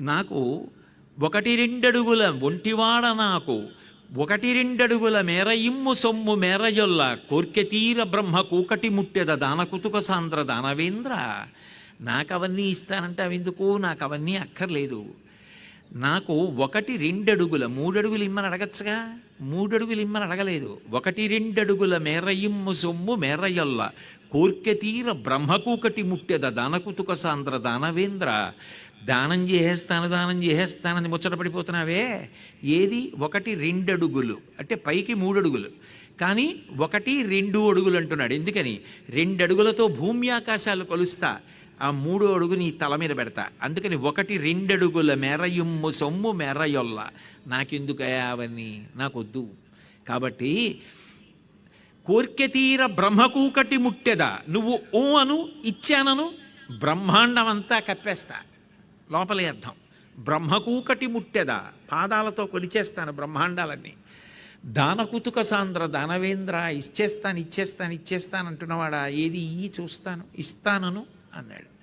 నాకు ఒకటి రెండడుగుల ఒంటివాడ నాకు ఒకటి రెండడుగుల మేర ఇమ్ము సొమ్ము మేరయొల్ల కోర్కెతీర బ్రహ్మ కూకటి ముట్టెద దానకుతుక సాంద్ర దానవేంద్ర. నాకు అవన్నీ ఇస్తానంటే అవెందుకు నాకు అవన్నీ అక్కర్లేదు. నాకు ఒకటి రెండడుగుల మూడడుగులు ఇమ్మని అడగచ్చుగా? మూడడుగులు ఇమ్మని అడగలేదు. ఒకటి రెండడుగుల మేర ఇమ్ము సొమ్ము మేరయొల్ల కోర్కెతీర బ్రహ్మకూకటి ముట్టెద దానకుతుక సాంద్ర దానవేంద్ర. దానం చేసేస్తాను దానం చేసేస్తానని ముచ్చట పడిపోతున్నావే. ఏది? ఒకటి రెండడుగులు. అంటే పైకి మూడు అడుగులు కానీ ఒకటి రెండు అడుగులు అంటున్నాడు. ఎందుకని? రెండు అడుగులతో భూమి ఆకాశాలు కొలుస్తా. ఆ మూడో అడుగు నీ తల మీద పెడతా. అందుకని ఒకటి రెండడుగుల మెరయుమ్ము సొమ్ము మెరయొల్ల. నాకెందుకయా అవన్నీ? నాకొద్దు. కాబట్టి కోర్కెతీర బ్రహ్మకూకటి ముట్టెదా. నువ్వు ఓ అను ఇచ్చానను బ్రహ్మాండమంతా కప్పేస్తా. లోపలి అర్థం. బ్రహ్మకూకటి ముట్టెదా పాదాలతో కొలిచేస్తాను బ్రహ్మాండాలన్నీ. దానకుతుక సాంద్ర దానవేంద్ర ఇచ్చేస్తాను ఇచ్చేస్తాను ఇచ్చేస్తాను అంటున్నవాడా ఏది ఇయ్యి చూస్తాను ఇస్తానను అన్నాడు.